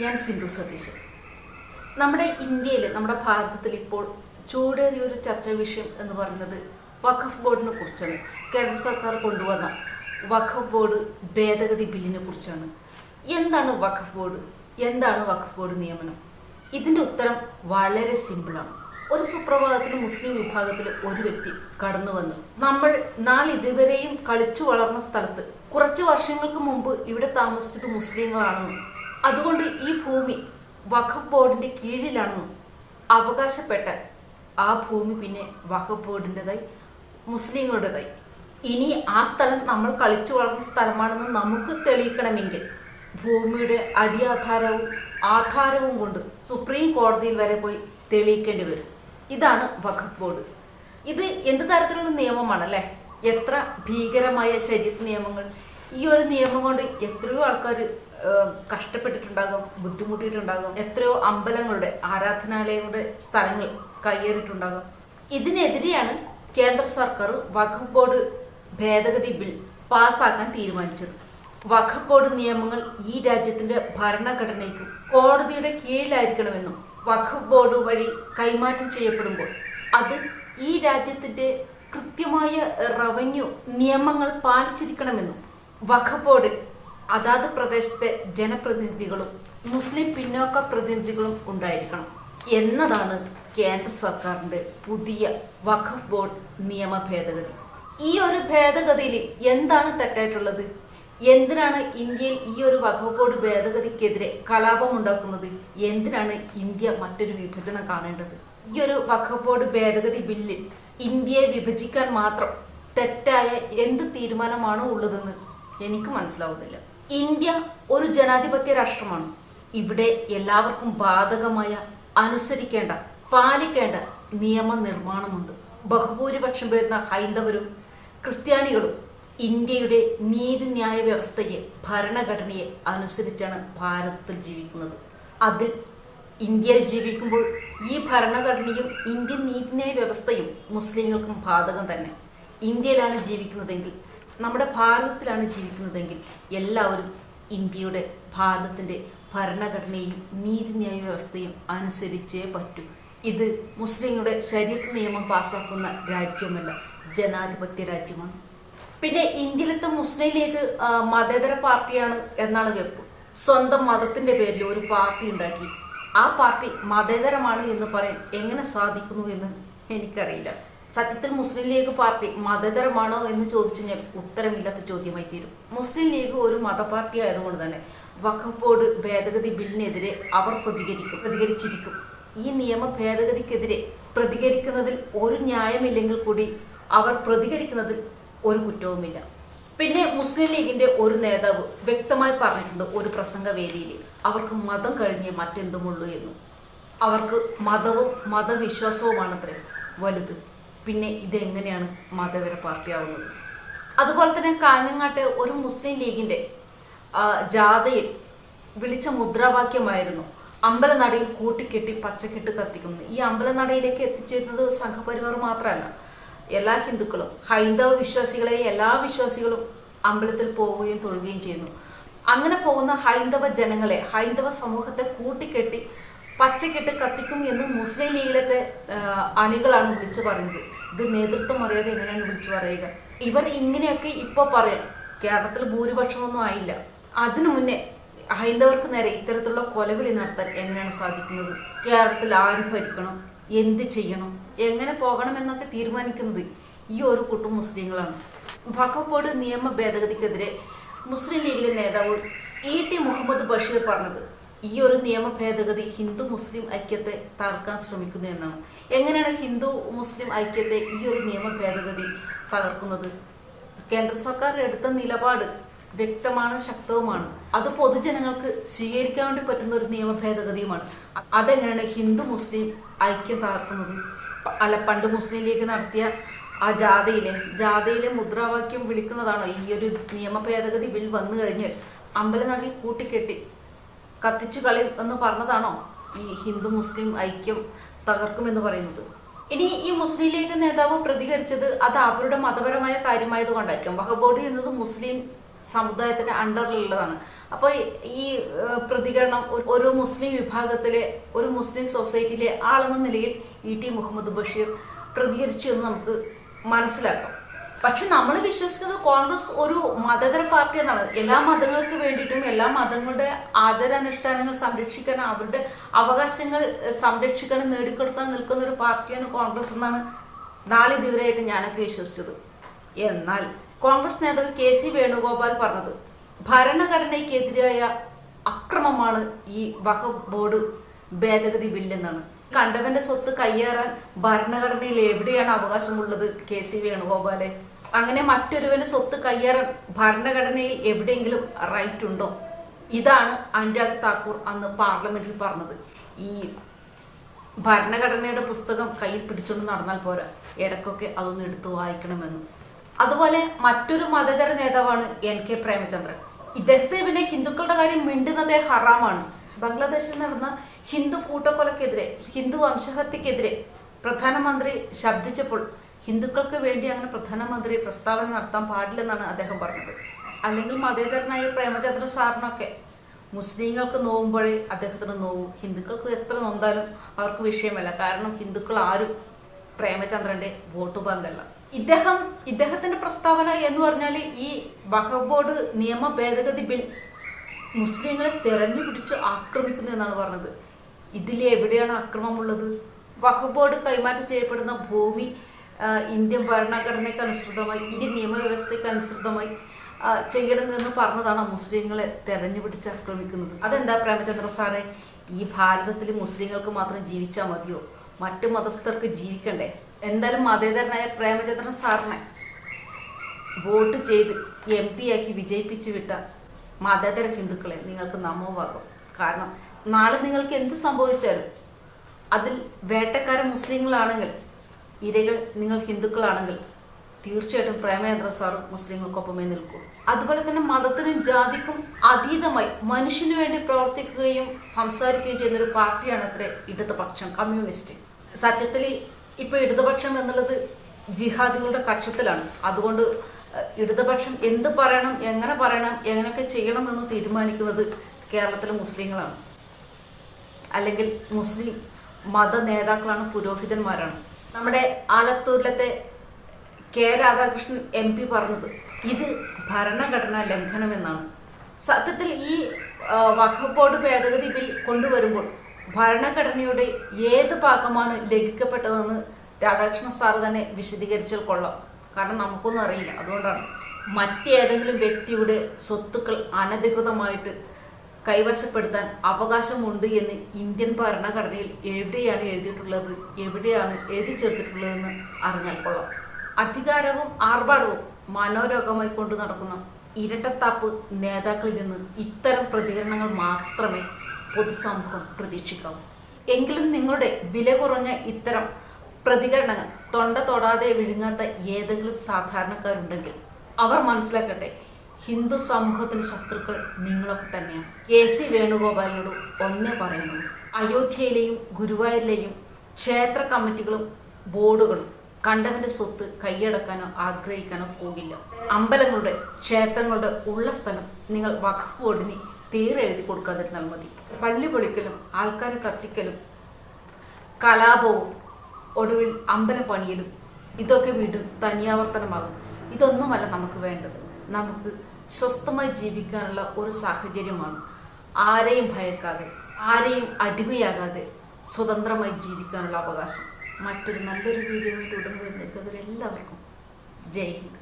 ഞാൻ സിന്ധു സതീശൻ. നമ്മുടെ ഇന്ത്യയിൽ നമ്മുടെ ഭാരതത്തിൽ ഇപ്പോൾ ചൂടേറിയ ഒരു ചർച്ചാ വിഷയം എന്ന് പറയുന്നത് വഖഫ് ബോർഡിനെ കുറിച്ചാണ്. കേന്ദ്ര സർക്കാർ കൊണ്ടുവന്ന വഖഫ് ബോർഡ് ഭേദഗതി ബില്ലിനെ കുറിച്ചാണ്. എന്താണ് വഖഫ് ബോർഡ്? എന്താണ് വഖഫ് ബോർഡ് നിയമനം? ഇതിന്റെ ഉത്തരം വളരെ സിമ്പിളാണ്. ഒരു സുപ്രഭാതത്തിൽ മുസ്ലിം വിഭാഗത്തിൽ ഒരു വ്യക്തി കടന്നു വന്നു. നമ്മൾ നാളിതുവരെയും കളിച്ചു വളർന്ന സ്ഥലത്ത് കുറച്ച് വർഷങ്ങൾക്ക് മുമ്പ് ഇവിടെ താമസിച്ചത് മുസ്ലിങ്ങളാണെന്നും അതുകൊണ്ട് ഈ ഭൂമി വഖഫ് ബോർഡിന്റെ കീഴിലാണെന്നും അവകാശപ്പെട്ട ആ ഭൂമി പിന്നെ വഖഫ് ബോർഡിന്റെതായി മുസ്ലിങ്ങളുടേതായി. ഇനി ആ സ്ഥലം നമ്മൾ കളിച്ചു വളർന്ന സ്ഥലമാണെന്ന് നമുക്ക് തെളിയിക്കണമെങ്കിൽ ഭൂമിയുടെ അടിയാധാരവും ആധാരവും കൊണ്ട് സുപ്രീം കോടതിയിൽ വരെ പോയി തെളിയിക്കേണ്ടി വരും. ഇതാണ് വഖഫ് ബോർഡ്. ഇത് എന്ത് തരത്തിലുള്ള നിയമമാണ് അല്ലേ എത്ര ഭീകരമായ ശരീരത്ത് നിയമങ്ങൾ ഈ ഒരു നിയമം കൊണ്ട് എത്രയോ ആൾക്കാർ കഷ്ടപ്പെട്ടിട്ടുണ്ടാകും ബുദ്ധിമുട്ടിയിട്ടുണ്ടാകും എത്രയോ അമ്പലങ്ങളുടെ ആരാധനാലയങ്ങളുടെ സ്ഥലങ്ങൾ കയ്യേറിയിട്ടുണ്ടാകും. ഇതിനെതിരെയാണ് കേന്ദ്ര സർക്കാർ വഖഫ് ബോർഡ് ഭേദഗതി ബിൽ പാസ്സാക്കാൻ തീരുമാനിച്ചത്. വഖഫ് ബോർഡ് നിയമങ്ങൾ ഈ രാജ്യത്തിന്റെ ഭരണഘടനയ്ക്കും കോടതിയുടെ കീഴിലായിരിക്കണമെന്നും വഖഫ് ബോർഡ് വഴി കൈമാറ്റം ചെയ്യപ്പെടുമ്പോൾ അത് ഈ രാജ്യത്തിന്റെ കൃത്യമായ റവന്യൂ നിയമങ്ങൾ പാലിച്ചിരിക്കണമെന്നും വഖഫ് ബോർഡ് അതാത് പ്രദേശത്തെ ജനപ്രതിനിധികളും മുസ്ലിം പിന്നോക്ക പ്രതിനിധികളും ഉണ്ടായിരിക്കണം എന്നതാണ് കേന്ദ്ര സർക്കാരിന്റെ പുതിയ വഖഫ് ബോർഡ് നിയമ ഭേദഗതി. ഈ ഒരു ഭേദഗതിയിൽ എന്താണ് തെറ്റായിട്ടുള്ളത്? എന്തിനാണ് ഇന്ത്യയിൽ ഈ ഒരു വഖഫ് ബോർഡ് ഭേദഗതിക്കെതിരെ കലാപം ഉണ്ടാക്കുന്നത്? എന്തിനാണ് ഇന്ത്യ മറ്റൊരു വിഭജനം കാണേണ്ടത്? ഈ ഒരു വഖഫ് ബോർഡ് ഭേദഗതി ബില്ലിൽ ഇന്ത്യയെ വിഭജിക്കാൻ മാത്രം തെറ്റായ എന്ത് തീരുമാനമാണോ ഉള്ളതെന്ന് എനിക്ക് മനസ്സിലാവുന്നില്ല. ഇന്ത്യ ഒരു ജനാധിപത്യ രാഷ്ട്രമാണ്. ഇവിടെ എല്ലാവർക്കും ബാധകമായ അനുസരിക്കേണ്ട പാലിക്കേണ്ട നിയമനിർമ്മാണമുണ്ട്. ബഹുഭൂരിപക്ഷം വരുന്ന ഹൈന്ദവരും ക്രിസ്ത്യാനികളും ഇന്ത്യയുടെ നീതിന്യായ വ്യവസ്ഥയെ ഭരണഘടനയെ അനുസരിച്ചാണ് ഭാരതത്തിൽ ജീവിക്കുന്നത്. അതിൽ ഇന്ത്യയിൽ ജീവിക്കുമ്പോൾ ഈ ഭരണഘടനയും ഇന്ത്യൻ നീതിന്യായ വ്യവസ്ഥയും മുസ്ലിങ്ങൾക്കും ബാധകം തന്നെ. ഇന്ത്യയിലാണ് ജീവിക്കുന്നതെങ്കിൽ നമ്മുടെ ഭാരതത്തിലാണ് ജീവിക്കുന്നതെങ്കിൽ എല്ലാവരും ഇന്ത്യയുടെ ഭാരതത്തിന്റെ ഭരണഘടനയും നീതിന്യായ വ്യവസ്ഥയും അനുസരിച്ചേ പറ്റൂ. ഇത് മുസ്ലിങ്ങളുടെ ശരീര നിയമം പാസ്സാക്കുന്ന രാജ്യമല്ല ജനാധിപത്യ രാജ്യമാണ്. പിന്നെ ഇന്ത്യയിലത്തെ മുസ്ലിം ലീഗ് മതേതര പാർട്ടിയാണ് എന്നാണ് വെപ്പ്. സ്വന്തം മതത്തിന്റെ പേരിൽ ഒരു പാർട്ടി ഉണ്ടാക്കി. ആ പാർട്ടി മതേതരമാണ് എന്ന് പറയാൻ എങ്ങനെ സാധിക്കുന്നു എന്ന് എനിക്കറിയില്ല. സത്യത്തിൽ മുസ്ലിം ലീഗ് പാർട്ടി മതതരമാണോ എന്ന് ചോദിച്ചു കഴിഞ്ഞാൽ ഉത്തരമില്ലാത്ത ചോദ്യമായി തീരും. മുസ്ലിം ലീഗ് ഒരു മതപാർട്ടി ആയതുകൊണ്ട് തന്നെ വഖഫ് ബോർഡ് ഭേദഗതി ബില്ലിനെതിരെ അവർ പ്രതികരിക്കും പ്രതികരിച്ചിരിക്കും. ഈ നിയമ ഭേദഗതിക്കെതിരെ പ്രതികരിക്കുന്നതിൽ ഒരു ന്യായമില്ലെങ്കിൽ കൂടി അവർ പ്രതികരിക്കുന്നതിൽ ഒരു കുറ്റവുമില്ല. പിന്നെ മുസ്ലിം ലീഗിന്റെ ഒരു നേതാവ് വ്യക്തമായി പറഞ്ഞിട്ടുണ്ട് ഒരു പ്രസംഗവേദിയിൽ അവർക്ക് മതം കഴിഞ്ഞേ മറ്റെന്തുമുള്ളൂ എന്നും. അവർക്ക് മതവും മതവിശ്വാസവുമാണത്രേ വലുത്. പിന്നെ ഇതെങ്ങനെയാണ് മതേതര പാർട്ടിയാവുന്നത്? അതുപോലെ തന്നെ കാഞ്ഞങ്ങാട്ട് ഒരു മുസ്ലിം ലീഗിന്റെ ജാഥയിൽ വിളിച്ച മുദ്രാവാക്യമായിരുന്നു അമ്പലനടയിൽ കൂട്ടിക്കെട്ടി പച്ചക്കെട്ട് കത്തിക്കുന്നു. ഈ അമ്പലനടയിലേക്ക് എത്തിച്ചേരുന്നത് സംഘപരിവാർ മാത്രമല്ല എല്ലാ ഹിന്ദുക്കളും ഹൈന്ദവ വിശ്വാസികളെ എല്ലാ വിശ്വാസികളും അമ്പലത്തിൽ പോവുകയും തൊഴുകയും ചെയ്യുന്നു. അങ്ങനെ പോകുന്ന ഹൈന്ദവ ജനങ്ങളെ ഹൈന്ദവ സമൂഹത്തെ കൂട്ടിക്കെട്ടി പച്ചക്കെട്ട് കത്തിക്കും എന്ന് മുസ്ലിം ലീഗിലത്തെ അണികളാണ് വിളിച്ചു പറയുന്നത്. ഇത് നേതൃത്വം അറിയാതെ എങ്ങനെയാണ് വിളിച്ചു പറയുക? ഇവർ ഇങ്ങനെയൊക്കെ ഇപ്പോൾ പറയാൻ കേരളത്തിൽ ഭൂരിപക്ഷമൊന്നും ആയില്ല. അതിനു മുന്നേ ഹൈന്ദവർക്ക് നേരെ ഇത്തരത്തിലുള്ള കൊലവിളി നടത്താൻ എങ്ങനെയാണ് സാധിക്കുന്നത്? കേരളത്തിൽ ആര് ഭരിക്കണം? എന്ത് ചെയ്യണം? എങ്ങനെ പോകണം എന്നൊക്കെ തീരുമാനിക്കുന്നത് ഈ ഒരു കൂട്ടം മുസ്ലിങ്ങളാണ്. വഖഫ് നിയമ ഭേദഗതിക്കെതിരെ മുസ്ലിം ലീഗിലെ നേതാവ് ഇ ടി മുഹമ്മദ് ബഷീർ പറഞ്ഞത് ഈ ഒരു നിയമ ഭേദഗതി ഹിന്ദു മുസ്ലിം ഐക്യത്തെ തകർക്കാൻ ശ്രമിക്കുന്നു എന്നാണ്. എങ്ങനെയാണ് ഹിന്ദു മുസ്ലിം ഐക്യത്തെ ഈ ഒരു നിയമ ഭേദഗതി തകർക്കുന്നത്? കേന്ദ്ര സർക്കാർ എടുത്ത നിലപാട് വ്യക്തമാണ് ശക്തവുമാണ്. അത് പൊതുജനങ്ങൾക്ക് സ്വീകരിക്കാൻ വേണ്ടി പറ്റുന്ന ഒരു നിയമ ഭേദഗതിയുമാണ്. അതെങ്ങനെയാണ് ഹിന്ദു മുസ്ലിം ഐക്യം തകർക്കുന്നത്? അല്ല പണ്ട് മുസ്ലിം ലീഗ് നടത്തിയ ആ ജാഥയിലെ ജാഥയിലെ മുദ്രാവാക്യം വിളിക്കുന്നതാണോ ഈ ഒരു നിയമ ഭേദഗതി ബിൽ വന്നു കഴിഞ്ഞാൽ അമ്പലനാടിൽ കൂട്ടിക്കെട്ടി കത്തിച്ചു കളയും എന്ന് പറഞ്ഞതാണോ ഈ ഹിന്ദു മുസ്ലിം ഐക്യം തകർക്കുമെന്ന് പറയുന്നത്? ഇനി ഈ മുസ്ലിം ലീഗ് നേതാവ് പ്രതികരിച്ചത് അത് അവരുടെ മതപരമായ കാര്യമായത് കൊണ്ടായിരിക്കും. വഹബോഡി എന്നത് മുസ്ലിം സമുദായത്തിന്റെ അണ്ടറിലുള്ളതാണ്. അപ്പോൾ ഈ പ്രതികരണം ഒരു- മുസ്ലിം വിഭാഗത്തിലെ ഒരു മുസ്ലിം സൊസൈറ്റിയിലെ ആളെന്ന നിലയിൽ ഇ ടി മുഹമ്മദ് ബഷീർ പ്രതികരിച്ചു എന്ന് നമുക്ക് മനസ്സിലാക്കാം. പക്ഷെ നമ്മൾ വിശ്വസിക്കുന്നത് കോൺഗ്രസ് ഒരു മതേതര പാർട്ടി എന്നാണ്. എല്ലാ മതങ്ങൾക്ക് വേണ്ടിയിട്ടും എല്ലാ മതങ്ങളുടെ ആചാരാനുഷ്ഠാനങ്ങൾ സംരക്ഷിക്കാൻ അവരുടെ അവകാശങ്ങൾ സംരക്ഷിക്കാനും നേടിക്കൊടുക്കാൻ നിൽക്കുന്ന ഒരു പാർട്ടിയാണ് കോൺഗ്രസ് എന്നാണ് നാളെ ഇതുവരെയായിട്ട് ഞാനൊക്കെ വിശ്വസിച്ചത്. എന്നാൽ കോൺഗ്രസ് നേതാവ് കെ സി വേണുഗോപാൽ പറഞ്ഞത് ഭരണഘടനയ്ക്കെതിരായ അക്രമമാണ് ഈ വഖഫ് ബോർഡ് ഭേദഗതി ബില്ലെന്നാണ്. കണ്ടവന്റെ സ്വത്ത് കയ്യേറാൻ ഭരണഘടനയിൽ എവിടെയാണ് അവകാശമുള്ളത്? കെ സി വേണുഗോപാലെ. അങ്ങനെ മറ്റൊരുവന്റെ സ്വത്ത് കയ്യേറാൻ ഭരണഘടനയിൽ എവിടെയെങ്കിലും റൈറ്റ് ഉണ്ടോ? ഇതാണ് അനുരാഗ് താക്കൂർ അന്ന് പാർലമെന്റിൽ പറഞ്ഞത്. ഈ ഭരണഘടനയുടെ പുസ്തകം കയ്യിൽ പിടിച്ചുകൊണ്ട് നടന്നാൽ പോരാ. ഇടയ്ക്കൊക്കെ അതൊന്ന് എടുത്ത് വായിക്കണമെന്ന്. അതുപോലെ മറ്റൊരു മതേതര നേതാവാണ് എൻ കെ പ്രേമചന്ദ്രൻ. ഇദ്ദേഹത്തെ പിന്നെ ഹിന്ദുക്കളുടെ കാര്യം മിണ്ടുന്നതേ ഹറാമാണ്. ബംഗ്ലാദേശിൽ നടന്ന ഹിന്ദു കൂട്ടക്കൊലക്കെതിരെ ഹിന്ദു വംശഹത്യക്കെതിരെ പ്രധാനമന്ത്രി ശബ്ദിച്ചപ്പോൾ ഹിന്ദുക്കൾക്ക് വേണ്ടി അങ്ങനെ പ്രധാനമന്ത്രി പ്രസ്താവന നടത്താൻ പാടില്ലെന്നാണ് അദ്ദേഹം പറഞ്ഞത്. അല്ലെങ്കിൽ മതേതരനായ പ്രേമചന്ദ്ര സാറിനൊക്കെ മുസ്ലിങ്ങൾക്ക് നോവുമ്പോഴേ അദ്ദേഹത്തിന് നോവും. ഹിന്ദുക്കൾക്ക് എത്ര നൊന്താലും അവർക്ക് വിഷയമല്ല. കാരണം ഹിന്ദുക്കൾ ആരും പ്രേമചന്ദ്രന്റെ വോട്ട് ബാങ്കല്ല. ഇദ്ദേഹം ഇദ്ദേഹത്തിന്റെ പ്രസ്താവന എന്ന് പറഞ്ഞാൽ ഈ വഖഫ് ബോർഡ് നിയമ ഭേദഗതി ബിൽ മുസ്ലിങ്ങളെ തെരഞ്ഞു പിടിച്ച് ആക്രമിക്കുന്നു എന്നാണ് പറഞ്ഞത്. ഇതിൽ എവിടെയാണ് അക്രമമുള്ളത്? വഖഫ് കൈമാറ്റം ചെയ്യപ്പെടുന്ന ഭൂമി ഇന്ത്യൻ ഭരണഘടനയ്ക്ക് അനുസൃതമായി ഇന്ത്യൻ നിയമവ്യവസ്ഥയ്ക്ക് അനുസൃതമായി ചെയ്യണമെന്ന് പറഞ്ഞതാണ് മുസ്ലിങ്ങളെ തെരഞ്ഞു പിടിച്ച് ആക്രമിക്കുന്നത്. അതെന്താ പ്രേമചന്ദ്ര സാറേ? ഈ ഭാരതത്തിൽ മുസ്ലിങ്ങൾക്ക് മാത്രം ജീവിച്ചാൽ മതിയോ? മറ്റു മതസ്ഥർക്ക് ജീവിക്കണ്ടേ? എന്തായാലും മതേതരനായ പ്രേമചന്ദ്രൻ സാറിനെ വോട്ട് ചെയ്ത് എം പി ആക്കി വിജയിപ്പിച്ചു വിട്ട മതേതര ഹിന്ദുക്കളെ നിങ്ങൾക്ക് നമോവാകും കാരണം നാളെ നിങ്ങൾക്ക് എന്ത് സംഭവിച്ചാലും അതിൽ വേട്ടക്കാരൻ മുസ്ലിങ്ങളാണെങ്കിൽ ഇരകൾ നിങ്ങൾ ഹിന്ദുക്കളാണെങ്കിൽ തീർച്ചയായിട്ടും പ്രേമേന്ദ്ര സാർ മുസ്ലിങ്ങൾക്കൊപ്പമേ നിൽക്കൂ. അതുപോലെ തന്നെ മതത്തിനും ജാതിക്കും അതീതമായി മനുഷ്യന് വേണ്ടി പ്രവർത്തിക്കുകയും സംസാരിക്കുകയും ചെയ്യുന്ന ഒരു പാർട്ടിയാണ് അത്ര ഇടതുപക്ഷം കമ്മ്യൂണിസ്റ്റ്. സത്യത്തിൽ ഇപ്പൊ ഇടതുപക്ഷം എന്നുള്ളത് ജിഹാദികളുടെ കക്ഷത്തിലാണ്. അതുകൊണ്ട് ഇടതുപക്ഷം എന്ത് പറയണം എങ്ങനെ പറയണം എങ്ങനെയൊക്കെ ചെയ്യണം എന്ന് തീരുമാനിക്കുന്നത് കേരളത്തിലെ മുസ്ലിങ്ങളാണ്. അല്ലെങ്കിൽ മുസ്ലിം മത നേതാക്കളാണ് പുരോഹിതന്മാരാണ്. നമ്മുടെ ആലത്തൂരിലത്തെ കെ രാധാകൃഷ്ണൻ എം പി പറഞ്ഞത് ഇത് ഭരണഘടനാ ലംഘനമെന്നാണ്. സത്യത്തിൽ ഈ വഖഫ് ബോർഡ് ഭേദഗതി ബിൽ കൊണ്ടുവരുമ്പോൾ ഭരണഘടനയുടെ ഏത് ഭാഗമാണ് ലംഘിക്കപ്പെട്ടതെന്ന് രാധാകൃഷ്ണൻ സാറ് തന്നെ വിശദീകരിച്ചാൽ കൊള്ളാം. കാരണം നമുക്കൊന്നും അറിയില്ല. അതുകൊണ്ടാണ് മറ്റേതെങ്കിലും വ്യക്തിയുടെ സ്വത്തുക്കൾ അനധികൃതമായിട്ട് കൈവശപ്പെടുത്താൻ അവകാശമുണ്ട് എന്ന് ഇന്ത്യൻ ഭരണഘടനയിൽ എവിടെയാണ് എഴുതിയിട്ടുള്ളത്? എവിടെയാണ് എഴുതി ചേർത്തിട്ടുള്ളതെന്ന് അറിഞ്ഞാൽ കൊള്ളാം. അധികാരവും ആർഭാടവും മനോരോഗമായി കൊണ്ടു നടക്കുന്ന ഇരട്ടത്താപ്പ് നേതാക്കളിൽ നിന്ന് ഇത്തരം പ്രതികരണങ്ങൾ മാത്രമേ പൊതുസമൂഹം പ്രതീക്ഷിക്കാവൂ. എങ്കിലും നിങ്ങളുടെ വില കുറഞ്ഞ ഇത്തരം പ്രതികരണങ്ങൾ തൊണ്ട തൊടാതെ വിഴുങ്ങാത്ത ഏതെങ്കിലും സാധാരണക്കാരുണ്ടെങ്കിൽ അവർ മനസ്സിലാക്കട്ടെ ഹിന്ദു സമൂഹത്തിന് ശത്രുക്കൾ നിങ്ങളൊക്കെ തന്നെയാണ്. കെ സി വേണുഗോപാലിനോട് ഒന്നേ പറയുന്നു. അയോധ്യയിലെയും ഗുരുവായൂരിലെയും ക്ഷേത്ര കമ്മിറ്റികളും ബോർഡുകളും കണ്ടവന്റെ സ്വത്ത് കൈയടക്കാനോ ആഗ്രഹിക്കാനോ പോകില്ല. അമ്പലങ്ങളുടെ ക്ഷേത്രങ്ങളുടെ ഉള്ള സ്ഥലം നിങ്ങൾ വഖഫ് ബോർഡിന് തീരെ എഴുതി കൊടുക്കാതിരുന്നാൽ മതി. പള്ളി പൊളിക്കലും ആൾക്കാരെ കത്തിക്കലും കലാപവും ഒടുവിൽ അമ്പലം പണിയലും ഇതൊക്കെ വീണ്ടും തനിയാവർത്തനമാകും. ഇതൊന്നുമല്ല നമുക്ക് വേണ്ടത്. നമുക്ക് സ്വസ്ഥമായി ജീവിക്കാനുള്ള ഒരു സാഹചര്യമാണ്. ആരെയും ഭയക്കാതെ ആരെയും അടിമയാകാതെ സ്വതന്ത്രമായി ജീവിക്കാനുള്ള അവകാശം. മറ്റൊരു നല്ലൊരു വീഡിയോ തുടർന്ന് എല്ലാവർക്കും ജയ് ഹിന്ദ്.